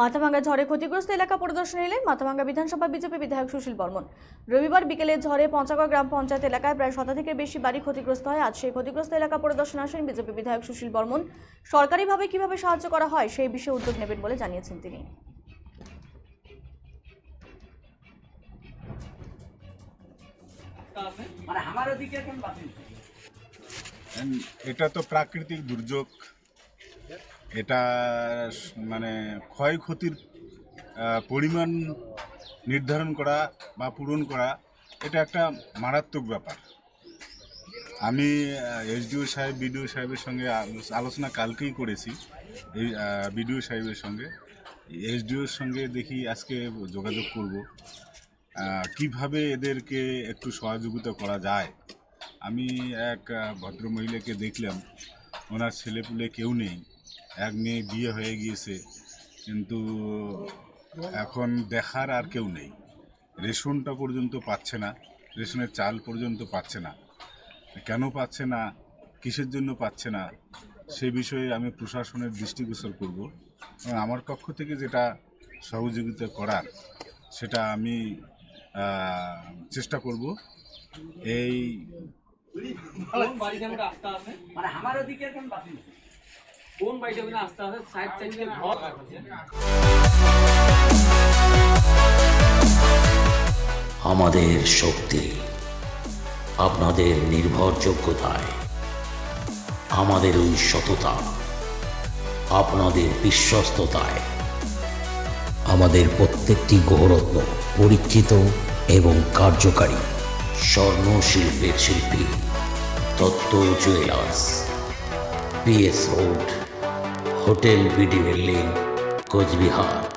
মাথাভাঙ্গা ঝড়ে ক্ষতিগ্রস্ত এলাকা পরিদর্শনে এলেন মাথাভাঙ্গা বিধানসভা বিজেপি বিধায়ক সুশীল বর্মন। রবিবার বিকেলে ঝড়ে পঞ্চাগড় গ্রাম পঞ্চায়েত এলাকায় প্রায় শতাধিকের বেশি বাড়ি ক্ষতিগ্রস্ত হয়। আজ সেই ক্ষতিগ্রস্ত এলাকা পরিদর্শনে আসেন বিজেপি বিধায়ক সুশীল বর্মন। সরকারিভাবে কীভাবে সাহায্য করা হয় সেই বিষয়ে উদ্যোগ নেবেন বলে জানিয়েছেন তিনি। মানে এটা তো প্রাকৃতিক দুর্যোগ। এটা মানে ক্ষয়ক্ষতির পরিমাণ নির্ধারণ করা বা পূরণ করা, এটা একটা মারাত্মক ব্যাপার। আমি এসডিও সাহেব, বিডিও সাহেবের সঙ্গে আলোচনা কালকেই করেছি, এই বিডিও সাহেবের সঙ্গে। এসডিওর সঙ্গে দেখি আজকে যোগাযোগ করব। কীভাবে এদেরকে একটু সহযোগিতা করা যায়? আমি এক ভদ্রমহিলাকে দেখলাম। ওনার ছেলেপুলে কেউ নেই। এক মেয়ে বিয়ে হয়ে গিয়েছে কিন্তু এখন দেখার আর কেউ নেই। রেশনটা পর্যন্ত পাচ্ছে না রেশনের চাল পর্যন্ত পাচ্ছে না। কেন পাচ্ছে না কিসের জন্য পাচ্ছে না সে বিষয়ে আমি প্রশাসনের দৃষ্টিগোচর করব। এবং আমার পক্ষ থেকে যেটা সহযোগিতা করার সেটা আমি চেষ্টা করব। এই কোন আসতে বাড়িতে ওখানে আসতে আছে সাইড সাইডে ঘর আমাদের শক্তি, আপনাদের নির্ভরযোগ্যতায়, আমাদের ওই সততা, আপনাদের বিশ্বস্ততায়, আমাদের প্রত্যেকটি গৌরত্ন পরীক্ষিত এবং কার্যকারী স্বর্ণ শিল্পের শিল্পী তত্ত্ব jewellers P S road. Hotel BD building Cooch Behar.